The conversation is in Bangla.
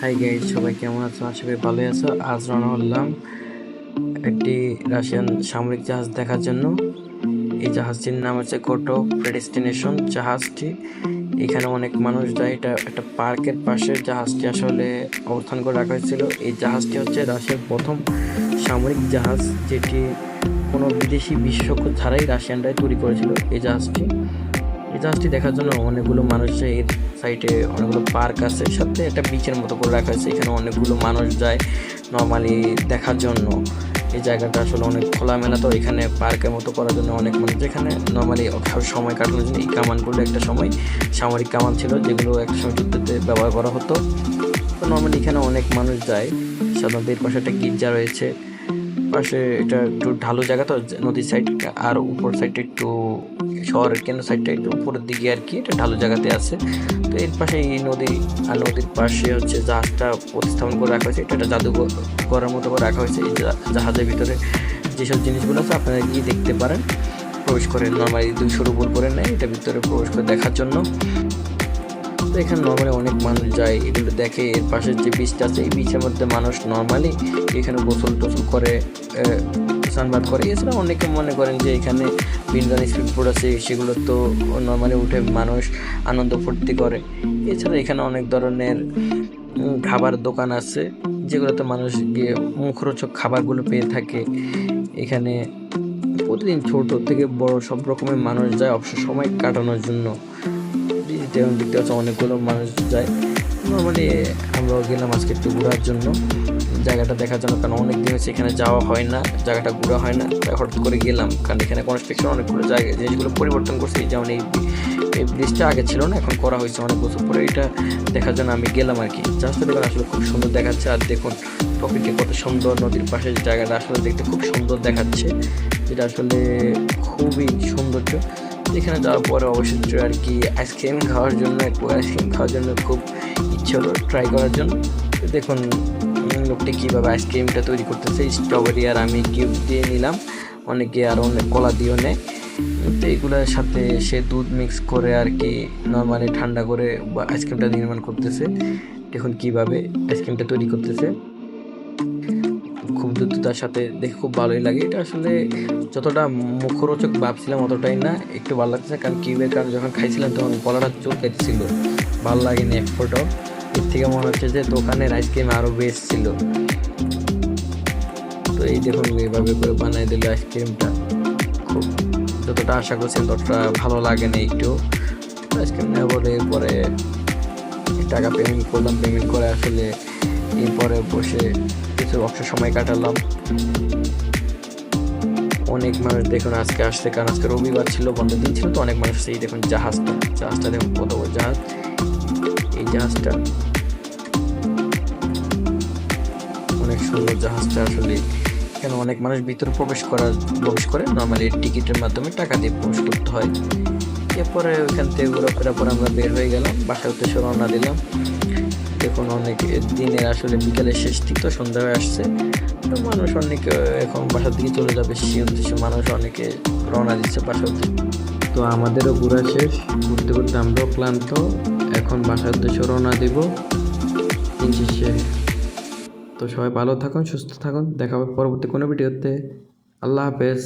হাই গাইজ সবাই কেমন আছো? আশা করি ভালোই আছো। আজ রওনা হলাম একটি রাশিয়ান সামরিক জাহাজ দেখার জন্য। এই জাহাজটির নাম হচ্ছে কোটো প্রেডেস্টিনেশন জাহাজটি। এখানে অনেক মানুষ যায়। এটা একটা পার্কের পাশে জাহাজটি আসলে অবস্থান করে রাখা হয়েছিল। এই জাহাজটি হচ্ছে রাশিয়ার প্রথম সামরিক জাহাজ, যেটি কোনো বিদেশি বিশেষজ্ঞ ছাড়াই রাশিয়ানরাই তৈরি করেছিল এই জাহাজটি। এই জাহাজটি দেখার জন্য অনেকগুলো মানুষ যায় এর সাইডে অনেকগুলো পার্ক আছে, সাথে একটা বিচের মতো করে রাখা আছে। এখানে অনেকগুলো মানুষ যায় নর্মালি দেখার জন্য। এই জায়গাটা আসলে অনেক খোলামেলা, তো এখানে পার্কের মতো করার জন্য অনেক মানুষ। এখানে নর্মালি সময় কাটানোর জন্য এই কামানগুলো একটা সময়, সামরিক কামান ছিল, যেগুলো একটা সময় যুদ্ধতে ব্যবহার করা হতো। তো নর্মালি এখানে অনেক মানুষ যায়। সাধারণত এর পাশে একটা গির্জা রয়েছে। পাশে এটা একটু ঢালু জায়গা তো, নদীর সাইড আর উপর সাইডটা একটু শহরের কেন্দ্র সাইডটা একটু উপরের দিকে আর কি, এটা ঢালু জায়গাতে আছে। তো এর পাশে এই নদী, আর নদীর পাশে হচ্ছে জাহাজটা প্রতিস্থাপন করে রাখা হয়েছে, এটা একটা জাদুঘর করার মতো করে রাখা হয়েছে, এই জাহাজের ভিতরে। যেসব জিনিসগুলো আছে আপনারা গিয়ে দেখতে পারেন, প্রবেশ করে নর্মালি দুইশো রুবল করে নেয়, এটা ভিতরে প্রবেশ করে দেখার জন্য। তো এখানে নর্মালি অনেক মানুষ যায়, এগুলো দেখে, এর পাশে যে বিচটা আছে, এই বিচের মধ্যে মানুষ নর্মালি এখানে গোসল টোসল করে সানবাদ করে। এছাড়া অনেকে মনে করেন যে এখানে বিনোদন স্পিড বোর্ড আছে, সেগুলো তো নর্মালি উঠে মানুষ আনন্দ ফুর্তি করে। এছাড়া এখানে অনেক ধরনের খাবার দোকান আছে, যেগুলোতে মানুষ গিয়ে মুখরোচক খাবারগুলো পেয়ে থাকে। এখানে প্রতিদিন ছোট থেকে বড় সব রকমের মানুষ যায় অবসর সময় কাটানোর জন্য। যেমন দেখতে পাচ্ছি অনেকগুলো মানুষ যায়। নর্মালি আমরাও গেলাম আজকে একটু ঘোরার জন্য। জায়গাটা দেখার জন্য, কারণ অনেক দিন হচ্ছে এখানে যাওয়া হয় না, জায়গাটা ঘোরা হয় না। তাই হঠাৎ করে গেলাম, কারণ এখানে কনস্ট্রাকশন অনেকগুলো জায়গা, জিনিসগুলো পরিবর্তন করছে। যেমন এই এই ব্রিজটা আগে ছিল না, এখন করা হয়েছে অনেক বছর পরে। এটা দেখার জন্য আমি গেলাম আর কি। দেখুন, আসলে খুব সুন্দর দেখাচ্ছে। আর দেখুন, প্রকৃতি কত সুন্দর, নদীর পাশে জায়গাটা আসলে দেখতে খুব সুন্দর দেখাচ্ছে। যেটা আসলে খুবই সৌন্দর্য। এখানে যাওয়ার পরে অবশ্যই আর কি আইসক্রিম খাওয়ার জন্য একটু আইসক্রিম খাওয়ার জন্য খুব ইচ্ছে হলো ট্রাই করার জন্য। দেখুন লোকটি কীভাবে আইসক্রিমটা তৈরি করতেছে স্ট্রবেরি আর আমি কিউব দিয়ে নিলাম। অনেকে আর অনেক কলা দিয়েও নেয়। তো এগুলোর সাথে সে দুধ মিক্স করে আর কি নর্মালি ঠান্ডা করে আইসক্রিমটা নির্মাণ করতেছে। দেখুন কীভাবে আইসক্রিমটা তৈরি করতেছে। খুব দ্রুততার সাথে দেখে খুব ভালোই লাগে। এটা আসলে যতটা মুখরোচক ভাবছিলাম অতটাই না, একটু ভালো লাগছে কারণ কিউবের কারণ যখন খাইছিলাম তখন গলাটা চুলকাইছিল ভালো লাগেনি এক ফোটাও। এর থেকে মনে হচ্ছে যে দোকানের আইসক্রিম আরও বেস্ট ছিল তো এই দেখুন, এইভাবে করে বানাই দিল আইসক্রিমটা। খুব যতটা আশা করছেন ততটা ভালো লাগে না একটু আইসক্রিম নেওয়া বলে এরপরে টাকা পেমেন্ট করলাম। পেমেন্ট করে আসলে এরপরে বসে কিছু অবসর সময় কাটালাম। অনেক মানুষ দেখুন আজকে আসছে, কারণ আজকে রবিবার ছিল, বন্ধ দিন ছিল, তো অনেক মানুষ এই দেখুন জাহাজটা জাহাজটা দেখুন কত বড় জাহাজ। এই জাহাজটা অনেক সুন্দর জাহাজটা আসলে। এখানে অনেক মানুষ ভিতরে প্রবেশ করার, প্রবেশ করে নর্মালি টিকিটের মাধ্যমে টাকা দিয়ে প্রবেশ করতে হয়। এরপরে ওইখান থেকে ঘোরাফেরা পরে আমরা বের হয়ে গেলাম, বাসার উদ্দেশ্যে রওনা দিলাম। দেখুন, অনেক দিনের আসলে বিকালের শেষ দিক তো সন্ধ্যা হয়ে আসছে। তো মানুষ অনেক এখন বাসার দিকে চলে যাবে উদ্দেশ্যে মানুষ অনেকে রওনা দিচ্ছে বাসার উদ্দেশ্যে তো আমাদেরও ঘোরা শেষ, ঘুরতে ঘুরতে আমরাও ক্লান্ত। এখন বাসার উদ্দেশ্যে রওনা দিব। তো সবাই ভালো থাকুন, সুস্থ থাকুন। দেখা হবে পরবর্তী কোনো ভিডিওতে। আল্লাহ হাফেজ।